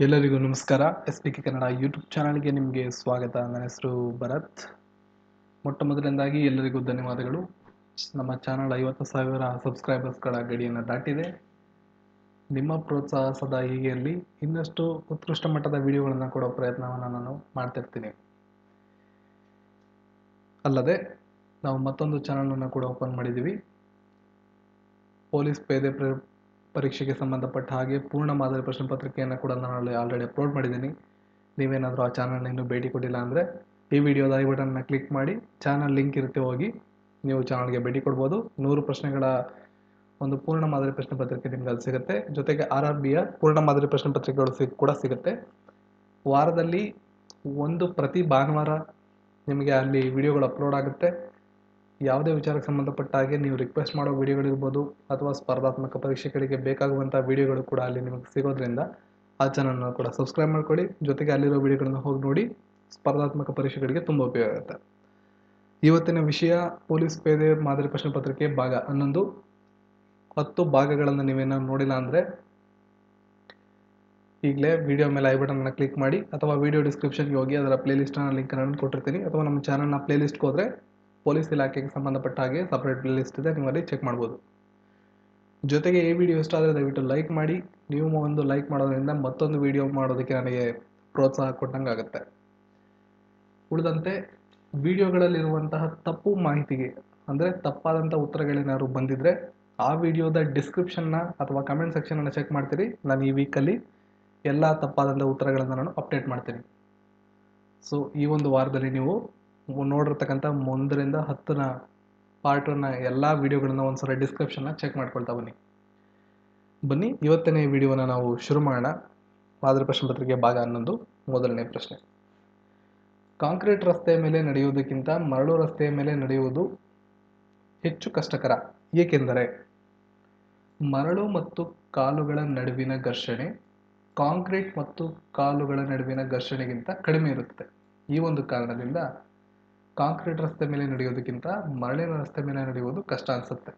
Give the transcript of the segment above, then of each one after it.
ಎಲ್ಲರಿಗೂ ನಮಸ್ಕಾರ. S P K Kannada YouTube ಚಾನಲ್ಗೆ ನಿಮಗೆ ಸ್ವಾಗತ. ನನ್ನ ಹೆಸರು ಭರತ್. ಮೊಟ್ಟ ಮೊದಲನೇದಾಗಿ ಎಲ್ಲರಿಗೂ ಧನ್ಯವಾದಗಳು. ನಮ್ಮ ಚಾನಲ್ ಐವತ್ತು ಸಾವಿರ ಸಬ್ಸ್ಕ್ರೈಬರ್ಸ್ಗಳ ಗಡಿಯನ್ನು ದಾಟಿದೆ. ನಿಮ್ಮ ಪ್ರೋತ್ಸಾಹ ಸದಾ ಹೀಗೆ ಇರಲಿ. ಇನ್ನಷ್ಟು ಉತ್ಕೃಷ್ಟ ಮಟ್ಟದ ವಿಡಿಯೋಗಳನ್ನು ಕೊಡೋ ಪ್ರಯತ್ನವನ್ನು ನಾನು ಮಾಡ್ತಿರ್ತೀನಿ. ಅಲ್ಲದೆ, ನಾವು ಮತ್ತೊಂದು ಚಾನಲನ್ನು ಕೂಡ ಓಪನ್ ಮಾಡಿದ್ದೀವಿ. ಪೊಲೀಸ್ ಪೇದೆ ಪ್ರ- ಪರೀಕ್ಷೆಗೆ ಸಂಬಂಧಪಟ್ಟ ಹಾಗೆ ಪೂರ್ಣ ಮಾದರಿ ಪ್ರಶ್ನೆ ಪತ್ರಿಕೆಯನ್ನು ಕೂಡ ನಾನು ಅಲ್ಲಿ ಆಲ್ರೆಡಿ ಅಪ್ಲೋಡ್ ಮಾಡಿದ್ದೀನಿ. ನೀವೇನಾದರೂ ಆ ಚಾನಲ್ನ ಇನ್ನೂ ಭೇಟಿ ಕೊಟ್ಟಿಲ್ಲ ಅಂದರೆ ಈ ವಿಡಿಯೋದ ಐ ಬಟನ್ನ ಕ್ಲಿಕ್ ಮಾಡಿ ಚಾನಲ್ ಲಿಂಕ್ ಇರುತ್ತೆ ಹೋಗಿ, ನೀವು ಚಾನಲ್ಗೆ ಭೇಟಿ ಕೊಡ್ಬೋದು. ನೂರು ಪ್ರಶ್ನೆಗಳ ಒಂದು ಪೂರ್ಣ ಮಾದರಿ ಪ್ರಶ್ನೆ ಪತ್ರಿಕೆ ನಿಮ್ಗೆ ಅಲ್ಲಿ ಸಿಗುತ್ತೆ. ಜೊತೆಗೆ ಆರ್ ಆರ್ ಬಿಯ ಪೂರ್ಣ ಮಾದರಿ ಪ್ರಶ್ನೆ ಪತ್ರಿಕೆಗಳು ಸಿ, ಕೂಡ ಸಿಗುತ್ತೆ. ವಾರದಲ್ಲಿ ಒಂದು ಪ್ರತಿ ಭಾನುವಾರ ನಿಮಗೆ ಅಲ್ಲಿ ವಿಡಿಯೋಗಳು ಅಪ್ಲೋಡ್ ಆಗುತ್ತೆ. ಯಾವುದೇ ವಿಚಾರಕ್ಕೆ ಸಂಬಂಧಪಟ್ಟ ಹಾಗೆ ನೀವು ರಿಕ್ವೆಸ್ಟ್ ಮಾಡೋ ವೀಡಿಯೋಗಳಿರ್ಬೋದು ಅಥವಾ ಸ್ಪರ್ಧಾತ್ಮಕ ಪರೀಕ್ಷೆಗಳಿಗೆ ಬೇಕಾಗುವಂಥ ವೀಡಿಯೋಗಳು ಕೂಡ ಅಲ್ಲಿ ನಿಮಗೆ ಸಿಗೋದ್ರಿಂದ ಆ ಚಾನಲ್ನ ಕೂಡ ಸಬ್ಸ್ಕ್ರೈಬ್ ಮಾಡ್ಕೊಳ್ಳಿ. ಜೊತೆಗೆ ಅಲ್ಲಿರೋ ವೀಡಿಯೋಗಳನ್ನ ಹೋಗಿ ನೋಡಿ, ಸ್ಪರ್ಧಾತ್ಮಕ ಪರೀಕ್ಷೆಗಳಿಗೆ ತುಂಬ ಉಪಯೋಗ ಆಗುತ್ತೆ. ಇವತ್ತಿನ ವಿಷಯ, ಪೊಲೀಸ್ ಪೇದೆ ಮಾದರಿ ಪ್ರಶ್ನೆ ಪತ್ರಿಕೆ ಭಾಗ ಹನ್ನೊಂದು. ಹತ್ತು ಭಾಗಗಳನ್ನು ನೀವೇನಾದ್ರು ನೋಡಿಲ್ಲ ಅಂದರೆ ಈಗಲೇ ವಿಡಿಯೋ ಮೇಲೆ ಐ ಬಟನ್ನ ಕ್ಲಿಕ್ ಮಾಡಿ ಅಥವಾ ವಿಡಿಯೋ ಡಿಸ್ಕ್ರಿಪ್ಷನ್ಗೆ ಹೋಗಿ ಅದರ ಪ್ಲೇಲಿಸ್ಟನ್ನ ಲಿಂಕ್ ನಾನು ಕೊಟ್ಟಿರ್ತೀನಿ. ಅಥವಾ ನಮ್ಮ ಚಾನಲ್ನ ಪ್ಲೇಲಿಸ್ಟ್ಗೆ ಹೋದರೆ ಪೊಲೀಸ್ ಇಲಾಖೆಗೆ ಸಂಬಂಧಪಟ್ಟ ಹಾಗೆ ಸಪ್ರೇಟ್ ಪ್ಲೇಲಿಸ್ಟ್ ಇದೆ ನೀವು ಅಲ್ಲಿ ಚೆಕ್ ಮಾಡ್ಬೋದು. ಜೊತೆಗೆ ಈ ವಿಡಿಯೋ ಇಷ್ಟ ಆದರೆ ದಯವಿಟ್ಟು ಲೈಕ್ ಮಾಡಿ. ನೀವು ಒಂದು ಲೈಕ್ ಮಾಡೋದ್ರಿಂದ ಮತ್ತೊಂದು ವಿಡಿಯೋ ಮಾಡೋದಕ್ಕೆ ನನಗೆ ಪ್ರೋತ್ಸಾಹ ಕೊಟ್ಟಂಗೆ ಆಗುತ್ತೆ. ಉಳಿದಂತೆ, ವಿಡಿಯೋಗಳಲ್ಲಿರುವಂತಹ ತಪ್ಪು ಮಾಹಿತಿಗೆ, ಅಂದರೆ ತಪ್ಪಾದಂಥ ಉತ್ತರಗಳೇನಾದ್ರು ಬಂದಿದ್ರೆ, ಆ ವಿಡಿಯೋದ ಡಿಸ್ಕ್ರಿಪ್ಷನ್ನ ಅಥವಾ ಕಮೆಂಟ್ ಸೆಕ್ಷನನ್ನು ಚೆಕ್ ಮಾಡ್ತೀರಿ. ನಾನು ಈ ವೀಕಲ್ಲಿ ಎಲ್ಲ ತಪ್ಪಾದಂಥ ಉತ್ತರಗಳನ್ನು ನಾನು ಅಪ್ಡೇಟ್ ಮಾಡ್ತೀನಿ. ಸೊ ಈ ಒಂದು ವಾರದಲ್ಲಿ ನೀವು ನೋಡಿರ್ತಕ್ಕಂಥ ಒಂದರಿಂದ ಹತ್ತನ ಪಾರ್ಟನ್ನ ಎಲ್ಲ ವಿಡಿಯೋಗಳನ್ನ ಒಂದ್ಸಲ ಡಿಸ್ಕ್ರಿಪ್ಷನ್ನ ಚೆಕ್ ಮಾಡ್ಕೊಳ್ತಾ ಬನ್ನಿ. ಬನ್ನಿ, ಇವತ್ತನೇ ವಿಡಿಯೋನ ನಾವು ಶುರು ಮಾಡೋಣ. ಮಾದರಿ ಪ್ರಶ್ನೆ ಪತ್ರಿಕೆ ಭಾಗ ಹನ್ನೊಂದು, ಮೊದಲನೇ ಪ್ರಶ್ನೆ. ಕಾಂಕ್ರೀಟ್ ರಸ್ತೆಯ ಮೇಲೆ ನಡೆಯುವುದಕ್ಕಿಂತ ಮರಳು ರಸ್ತೆಯ ಮೇಲೆ ನಡೆಯುವುದು ಹೆಚ್ಚು ಕಷ್ಟಕರ. ಏಕೆಂದರೆ ಮರಳು ಮತ್ತು ಕಾಲುಗಳ ನಡುವಿನ ಘರ್ಷಣೆ ಕಾಂಕ್ರೀಟ್ ಮತ್ತು ಕಾಲುಗಳ ನಡುವಿನ ಘರ್ಷಣೆಗಿಂತ ಕಡಿಮೆ ಇರುತ್ತೆ ಈ ಒಂದು ಕಾರಣದಿಂದ ಕಾಂಕ್ರೀಟ್ ರಸ್ತೆ ಮೇಲೆ ನಡೆಯೋದಕ್ಕಿಂತ ಮರಳಿನ ರಸ್ತೆ ಮೇಲೆ ನಡೆಯುವುದು ಕಷ್ಟ ಅನಿಸುತ್ತೆ.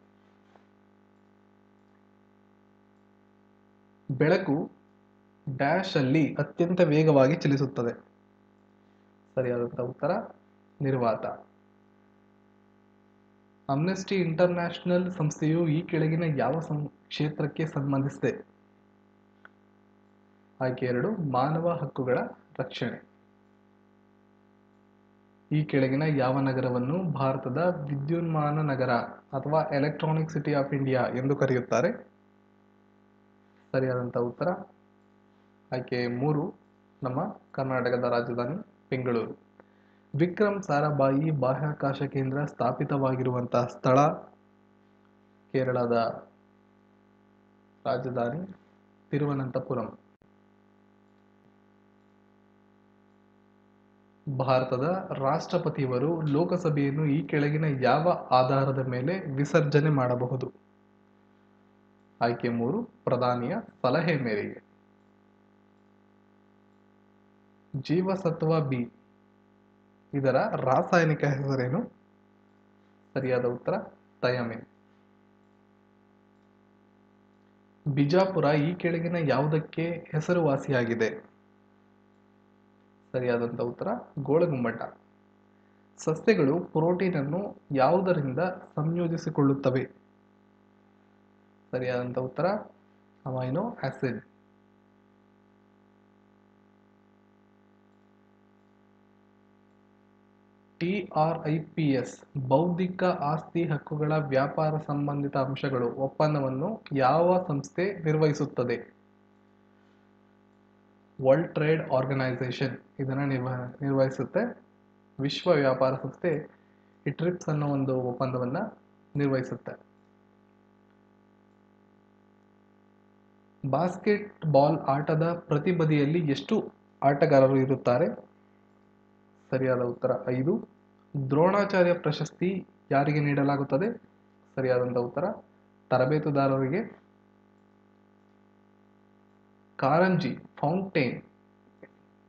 ಬೆಳಕು ಡ್ಯಾಶ್ ಅಲ್ಲಿ ಅತ್ಯಂತ ವೇಗವಾಗಿ ಚಲಿಸುತ್ತದೆ. ಸರಿಯಾದಂಥ ಉತ್ತರ, ನಿರ್ವಾತ. ಅಮ್ನೆಸ್ಟಿ ಇಂಟರ್ನ್ಯಾಷನಲ್ ಸಂಸ್ಥೆಯು ಈ ಕೆಳಗಿನ ಯಾವ ಕ್ಷೇತ್ರಕ್ಕೆ ಸಂಬಂಧಿಸಿದೆ? ಆಯ್ಕೆ ಎರಡು, ಮಾನವ ಹಕ್ಕುಗಳ ರಕ್ಷಣೆ. ಈ ಕೆಳಗಿನ ಯಾವ ನಗರವನ್ನು ಭಾರತದ ವಿದ್ಯುನ್ಮಾನ ನಗರ ಅಥವಾ ಎಲೆಕ್ಟ್ರಾನಿಕ್ ಸಿಟಿ ಆಫ್ ಇಂಡಿಯಾ ಎಂದು ಕರೆಯುತ್ತಾರೆ? ಸರಿಯಾದಂಥ ಉತ್ತರ. ಆಯ್ಕೆ ಮೂರು, ನಮ್ಮ ಕರ್ನಾಟಕದ ರಾಜಧಾನಿ ಬೆಂಗಳೂರು. ವಿಕ್ರಮ್ ಸಾರಾಭಾಯಿ ಬಾಹ್ಯಾಕಾಶ ಕೇಂದ್ರ ಸ್ಥಾಪಿತವಾಗಿರುವಂತಹ ಸ್ಥಳ ಕೇರಳದ ರಾಜಧಾನಿ ತಿರುವನಂತಪುರಂ. ಭಾರತದ ರಾಷ್ಟ್ರಪತಿಯವರು ಲೋಕಸಭೆಯನ್ನು ಈ ಕೆಳಗಿನ ಯಾವ ಆಧಾರದ ಮೇಲೆ ವಿಸರ್ಜನೆ ಮಾಡಬಹುದು? ಆಯ್ಕೆ ಮೂರು, ಪ್ರಧಾನಿಯ ಸಲಹೆ ಮೇರೆಗೆ. ಜೀವಸತ್ವ ಬಿ. ಇದರ ರಾಸಾಯನಿಕ ಹೆಸರೇನು? ಸರಿಯಾದ ಉತ್ತರ, ತಯಮೆ. ಬಿಜಾಪುರ ಈ ಕೆಳಗಿನ ಯಾವುದಕ್ಕೆ ಹೆಸರುವಾಸಿಯಾಗಿದೆ? ಸರಿಯಾದಂಥ ಉತ್ತರ ಗೋಳಗುಮ್ಮಟ ಸಸ್ಯಗಳು ಪ್ರೋಟೀನ್ ಅನ್ನು ಯಾವುದರಿಂದ ಸಂಯೋಜಿಸಿಕೊಳ್ಳುತ್ತವೆ? ಸರಿಯಾದಂಥ ಉತ್ತರ, amino acid. T R I P S, ಬೌದ್ಧಿಕ ಆಸ್ತಿ ಹಕ್ಕುಗಳ ವ್ಯಾಪಾರ ಸಂಬಂಧಿತ ಅಂಶಗಳು ಒಪ್ಪಂದವನ್ನು ಯಾವ ಸಂಸ್ಥೆ ನಿರ್ವಹಿಸುತ್ತದೆ? ವರ್ಲ್ಡ್ ಟ್ರೇಡ್ ಆರ್ಗನೈಸೇಷನ್ ಇದನ್ನು ನಿರ್ವ, ನಿರ್ವಹಿಸುತ್ತೆ. ವಿಶ್ವ ವ್ಯಾಪಾರ ಸಂಸ್ಥೆ ಈ ಟ್ರಿಪ್ಸ್ ಅನ್ನೋ ಒಂದು ಒಪ್ಪಂದವನ್ನು ನಿರ್ವಹಿಸುತ್ತೆ. ಬಾಸ್ಕೆಟ್ ಬಾಲ್ ಆಟದ ಪ್ರತಿ ಬದಿಯಲ್ಲಿ ಎಷ್ಟು ಆಟಗಾರರು ಇರುತ್ತಾರೆ? ಸರಿಯಾದ ಉತ್ತರ ಐದು. ದ್ರೋಣಾಚಾರ್ಯ ಪ್ರಶಸ್ತಿ ಯಾರಿಗೆ ನೀಡಲಾಗುತ್ತದೆ? ಸರಿಯಾದಂಥ ಉತ್ತರ ತರಬೇತುದಾರರಿಗೆ ಕಾರಂಜಿ, ಫೌಂಟೇನ್.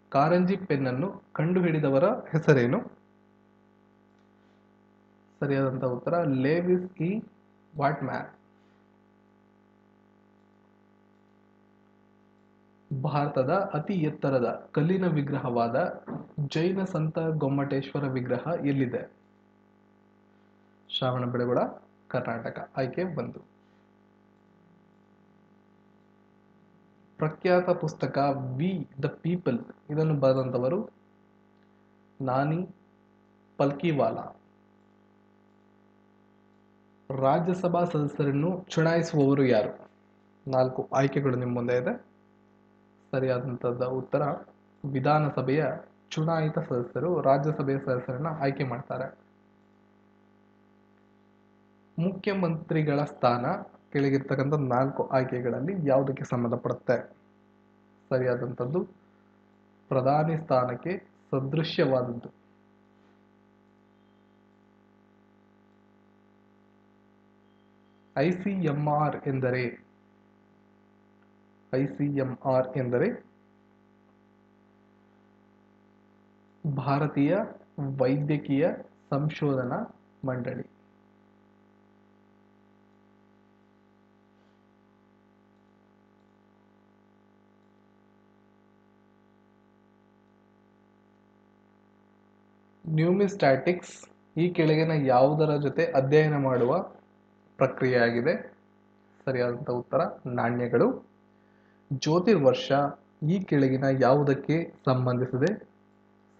ಕಾರಂಜಿ ಪೆನ್ನನ್ನು ಕಂಡುಹಿಡಿದವರ ಹೆಸರೇನು? ಸರಿಯಾದಂಥ ಉತ್ತರ, ಲೇವಿಸ್ ಇ. ವಾಟ್ಮ್ಯಾನ್ ಭಾರತದ ಅತಿ ಎತ್ತರದ ಕಲ್ಲಿನ ವಿಗ್ರಹವಾದ ಜೈನ ಸಂತ ಗೊಮ್ಮಟೇಶ್ವರ ವಿಗ್ರಹ ಎಲ್ಲಿದೆ? ಶ್ರವಣಬೆಳಗೊಳ ಕರ್ನಾಟಕ. ಆಯ್ಕೆ ಒಂದು. ಪ್ರಖ್ಯಾತ ಪುಸ್ತಕ ವಿ ದ ಪೀಪಲ್. ಇದನ್ನು ಬರೆದಂಥವರು ನಾನಿ ಪಲ್ಕಿವಾಲಾ. ರಾಜ್ಯಸಭಾ ಸದಸ್ಯರನ್ನು ಚುನಾಯಿಸುವವರು ಯಾರು? ನಾಲ್ಕು ಆಯ್ಕೆಗಳು ನಿಮ್ಮ ಮುಂದೆ ಇದೆ. ಸರಿಯಾದಂಥದ್ದು ಉತ್ತರ, ವಿಧಾನಸಭೆಯ ಚುನಾಯಿತ ಸದಸ್ಯರು ರಾಜ್ಯಸಭೆಯ ಸದಸ್ಯರನ್ನು ಆಯ್ಕೆ ಮಾಡ್ತಾರೆ. ಮುಖ್ಯಮಂತ್ರಿಗಳ ಸ್ಥಾನ ಕೆಳಗಿರ್ತಕ್ಕಂಥ ನಾಲ್ಕು ಆಯ್ಕೆಗಳಲ್ಲಿ ಯಾವುದಕ್ಕೆ ಸಂಬಂಧಪಡುತ್ತೆ? ಸರಿಯಾದಂಥದ್ದು ಪ್ರಧಾನಿ ಸ್ಥಾನಕ್ಕೆ ಸದೃಶ್ಯವಾದದ್ದು. ಐಸಿಎಂಆರ್ ಎಂದರೆ ಐಸಿಎಂಆರ್ ಎಂದರೆ ಭಾರತೀಯ ವೈದ್ಯಕೀಯ ಸಂಶೋಧನಾ ಮಂಡಳಿ. ನ್ಯೂಮಿಸ್ಟ್ಯಾಟಿಕ್ಸ್ ಈ ಕೆಳಗಿನ ಯಾವುದರ ಜೊತೆ ಅಧ್ಯಯನ ಮಾಡುವ ಪ್ರಕ್ರಿಯೆಯಾಗಿದೆ? ಸರಿಯಾದಂಥ ಉತ್ತರ, ನಾಣ್ಯಗಳು. ಜ್ಯೋತಿರ್ವರ್ಷ ಈ ಕೆಳಗಿನ ಯಾವುದಕ್ಕೆ ಸಂಬಂಧಿಸಿದೆ?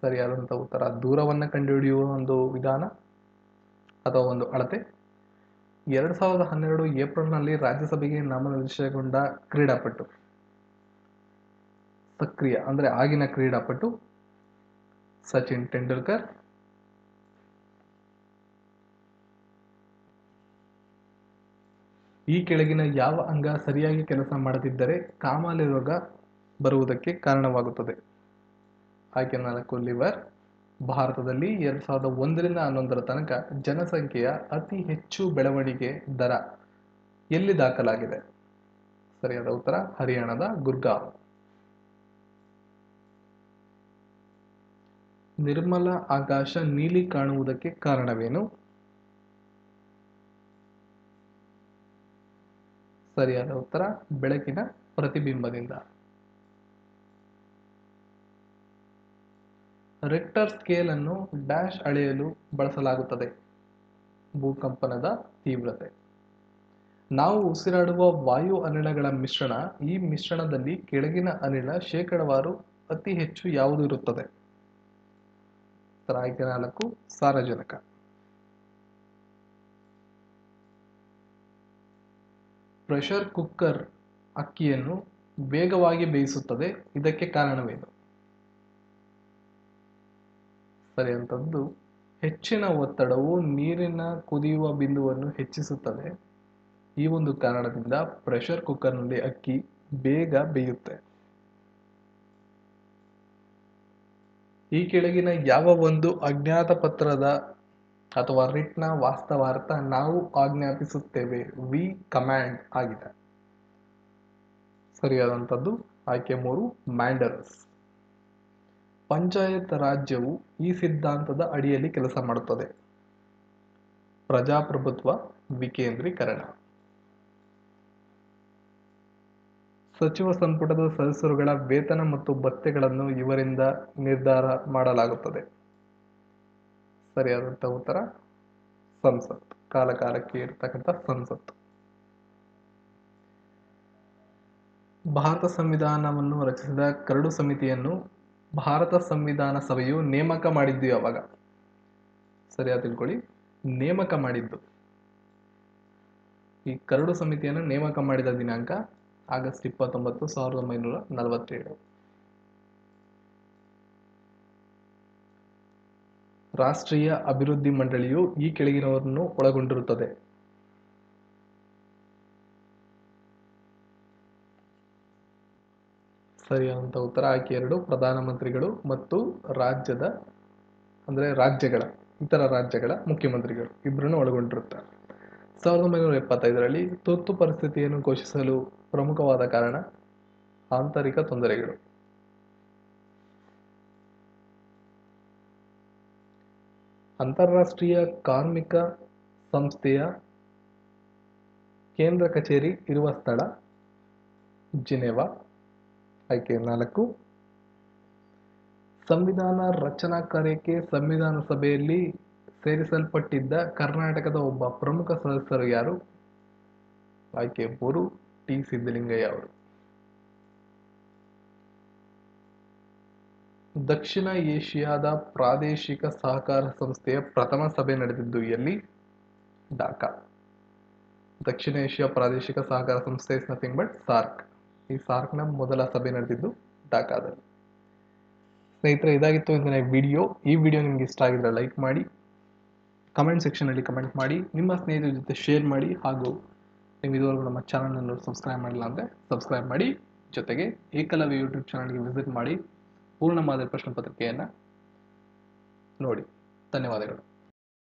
ಸರಿಯಾದಂಥ ಉತ್ತರ, ದೂರವನ್ನು ಕಂಡುಹಿಡಿಯುವ ಒಂದು ವಿಧಾನ ಅಥವಾ ಒಂದು ಅಳತೆ. ಎರಡು ಸಾವಿರದ ಹನ್ನೆರಡು ಏಪ್ರಿಲ್ನಲ್ಲಿ ರಾಜ್ಯಸಭೆಗೆ ನಾಮನಿರ್ದೇಶನಗೊಂಡ ಕ್ರೀಡಾಪಟು. ಸಕ್ರಿಯ, ಅಂದರೆ ಆಗಿನ ಕ್ರೀಡಾಪಟು ಸಚಿನ್ ತೆಂಡೂಲ್ಕರ್ ಈ ಕೆಳಗಿನ ಯಾವ ಅಂಗ ಸರಿಯಾಗಿ ಕೆಲಸ ಮಾಡದಿದ್ದರೆ ಕಾಮಾಲೆ ರೋಗ ಬರುವುದಕ್ಕೆ ಕಾರಣವಾಗುತ್ತದೆ. ಆಯ್ಕೆ ನಾಲ್ಕು, ಲಿವರ್. ಭಾರತದಲ್ಲಿ ಎರಡು ಸಾವಿರದ ಒಂದರಿಂದ ಹನ್ನೊಂದರ ತನಕ ಜನಸಂಖ್ಯೆಯ ಅತಿ ಹೆಚ್ಚು ಬೆಳವಣಿಗೆ ದರ ಎಲ್ಲಿ ದಾಖಲಾಗಿದೆ? ಸರಿಯಾದ ಉತ್ತರ ಹರಿಯಾಣದ ಗುರ್ಗಾಂವ್. ನಿರ್ಮಲ ಆಕಾಶ ನೀಲಿ ಕಾಣುವುದಕ್ಕೆ ಕಾರಣವೇನು? ಸರಿಯಾದ ಉತ್ತರ, ಬೆಳಕಿನ ಪ್ರತಿಬಿಂಬದಿಂದ. ರೆಕ್ಟರ್ ಸ್ಕೇಲ್ ಅನ್ನು ಡ್ಯಾಶ್ ಅಳೆಯಲು ಬಳಸಲಾಗುತ್ತದೆ. ಭೂಕಂಪನದ ತೀವ್ರತೆ. ನಾವು ಉಸಿರಾಡುವ ವಾಯು ಅನಿಲಗಳ ಮಿಶ್ರಣ ಈ ಮಿಶ್ರಣದಲ್ಲಿ ಕೆಳಗಿನ ಅನಿಲ ಶೇಕಡವಾರು ಅತಿ ಹೆಚ್ಚು ಯಾವುದು ಇರುತ್ತದೆ? ಆಯ್ಕೆ ನಾಲ್ಕು ಸಾರಜನಕ. ಪ್ರೆಷರ್ ಕುಕ್ಕರ್ ಅಕ್ಕಿಯನ್ನು ವೇಗವಾಗಿ ಬೇಯಿಸುತ್ತದೆ. ಇದಕ್ಕೆ ಕಾರಣವೇನು? ಸರಿಯಂತದ್ದು ಹೆಚ್ಚಿನ ಒತ್ತಡವು ನೀರಿನ ಕುದಿಯುವ ಬಿಂದುವನ್ನು ಹೆಚ್ಚಿಸುತ್ತದೆ. ಈ ಒಂದು ಕಾರಣದಿಂದ ಪ್ರೆಷರ್ ಕುಕ್ಕರ್ನಲ್ಲಿ ಅಕ್ಕಿ ಬೇಗ ಬೇಯುತ್ತೆ. ಈ ಕೆಳಗಿನ ಯಾವ ಒಂದು ಅಜ್ಞಾತ ಪತ್ರದ ಅಥವಾ ರಿಟ್ನ ವಾಸ್ತವಾರ್ಥ ನಾವು ಆಜ್ಞಾಪಿಸುತ್ತೇವೆ? ವಿ ಕಮ್ಯಾಂಡ್ ಆಗಿದೆ. ಸರಿಯಾದಂಥದ್ದು. ಆಯ್ಕೆ ಮೂರು ಮ್ಯಾಂಡರ್ಸ್ ಪಂಚಾಯತ್ ರಾಜ್ಯವು ಈ ಸಿದ್ಧಾಂತದ ಅಡಿಯಲ್ಲಿ ಕೆಲಸ ಮಾಡುತ್ತದೆ. ಪ್ರಜಾಪ್ರಭುತ್ವ ವಿಕೇಂದ್ರೀಕರಣ. ಸಚಿವ ಸಂಪುಟದ ಸದಸ್ಯರುಗಳ ವೇತನ ಮತ್ತು ಭತ್ಯೆಗಳನ್ನು ಇವರಿಂದ ನಿರ್ಧಾರ ಮಾಡಲಾಗುತ್ತದೆ. ಸರಿಯಾದಂಥ ಉತ್ತರ, ಸಂಸತ್. ಕಾಲಕಾಲಕ್ಕೆ ಇರತಕ್ಕಂಥ ಸಂಸತ್ತು ಭಾರತ ಸಂವಿಧಾನವನ್ನು ರಚಿಸಿದ ಕರಡು ಸಮಿತಿಯನ್ನು ಭಾರತ ಸಂವಿಧಾನ ಸಭೆಯು ನೇಮಕ ಮಾಡಿದ್ದು ಯಾವಾಗ? ಸರಿಯಾಗಿ ತಿಳ್ಕೊಳ್ಳಿ. ನೇಮಕ ಮಾಡಿದ್ದು. ಈ ಕರಡು ಸಮಿತಿಯನ್ನು ನೇಮಕ ಮಾಡಿದ ದಿನಾಂಕ ಆಗಸ್ಟ್ ಇಪ್ಪತ್ತೊಂಬತ್ತು ಸಾವಿರದ ಒಂಬೈನೂರ ನಲವತ್ತೇಳು. ರಾಷ್ಟ್ರೀಯ ಅಭಿವೃದ್ಧಿ ಮಂಡಳಿಯು ಈ ಕೆಳಗಿನವರನ್ನು ಒಳಗೊಂಡಿರುತ್ತದೆ. ಸರಿಯಾದಂಥ ಉತ್ತರ ಆಯ್ಕೆ ಎರಡು ಪ್ರಧಾನಮಂತ್ರಿಗಳು ಮತ್ತು ರಾಜ್ಯದ, ಅಂದರೆ ರಾಜ್ಯಗಳ, ಇತರ ರಾಜ್ಯಗಳ ಮುಖ್ಯಮಂತ್ರಿಗಳು ಇಬ್ಬರನ್ನು ಒಳಗೊಂಡಿರುತ್ತಾರೆ. ಸಾವಿರದ ಒಂಬೈನೂರ ಎಪ್ಪತ್ತೈದರಲ್ಲಿ ತುರ್ತು ಪರಿಸ್ಥಿತಿಯನ್ನು ಘೋಷಿಸಲು ಪ್ರಮುಖವಾದ ಕಾರಣ ಆಂತರಿಕ ತೊಂದರೆಗಳು. ಅಂತಾರಾಷ್ಟ್ರೀಯ ಕಾರ್ಮಿಕ ಸಂಸ್ಥೆಯ ಕೇಂದ್ರ ಕಚೇರಿ ಇರುವ ಸ್ಥಳ ಜಿನೆವಾ. ಆಯ್ಕೆ ನಾಲ್ಕು. ಸಂವಿಧಾನ ರಚನಾ ಕಾರ್ಯಕ್ಕೆ ಸಂವಿಧಾನ ಸಭೆಯಲ್ಲಿ ಸೇರಿಸಲ್ಪಟ್ಟಿದ್ದ ಕರ್ನಾಟಕದ ಒಬ್ಬ ಪ್ರಮುಖ ಸದಸ್ಯರು ಯಾರು? ಆಯ್ಕೆ ಮೂರು. ಟಿ ಸಿದ್ದಲಿಂಗಯ್ಯ ಅವರು. ದಕ್ಷಿಣ ಏಷ್ಯಾದ ಪ್ರಾದೇಶಿಕ ಸಹಕಾರ ಸಂಸ್ಥೆಯ ಪ್ರಥಮ ಸಭೆ ನಡೆದಿದ್ದು ಎಲ್ಲಿ ಢಾಕಾ. ದಕ್ಷಿಣ ಏಷ್ಯಾ ಪ್ರಾದೇಶಿಕ ಸಹಕಾರ ಸಂಸ್ಥೆ ಇಸ್ ನಥಿಂಗ್ ಬಟ್ ಸಾರ್ಕ್. ಈ ಸಾರ್ಕ್ನ ಮೊದಲ ಸಭೆ ನಡೆದಿದ್ದು ಢಾಕಾದಲ್ಲಿ. ಸ್ನೇಹಿತರೆ, ಇದಾಗಿತ್ತು ಇಂದಿನ ವಿಡಿಯೋ. ಈ ವಿಡಿಯೋ ನಿಮ್ಗೆ ಇಷ್ಟ ಆಗಿದ್ರೆ ಲೈಕ್ ಮಾಡಿ, ಕಮೆಂಟ್ ಸೆಕ್ಷನಲ್ಲಿ ಕಮೆಂಟ್ ಮಾಡಿ, ನಿಮ್ಮ ಸ್ನೇಹಿತರ ಜೊತೆ ಶೇರ್ ಮಾಡಿ ಹಾಗೂ ನೀವು ಇದುವರೆಗೂ ನಮ್ಮ ಚಾನಲನ್ನು ಸಬ್ಸ್ಕ್ರೈಬ್ ಮಾಡಿಲ್ಲ ಅಂದರೆ ಸಬ್ಸ್ಕ್ರೈಬ್ ಮಾಡಿ, ಜೊತೆಗೆ ಏಕಲವ್ಯ ಯೂಟ್ಯೂಬ್ ಚಾನಲ್ಗೆ ವಿಸಿಟ್ ಮಾಡಿ ಪೂರ್ಣ ಮಾದರಿ ಪ್ರಶ್ನೆ ಪತ್ರಿಕೆಯನ್ನು ನೋಡಿ. ಧನ್ಯವಾದಗಳು.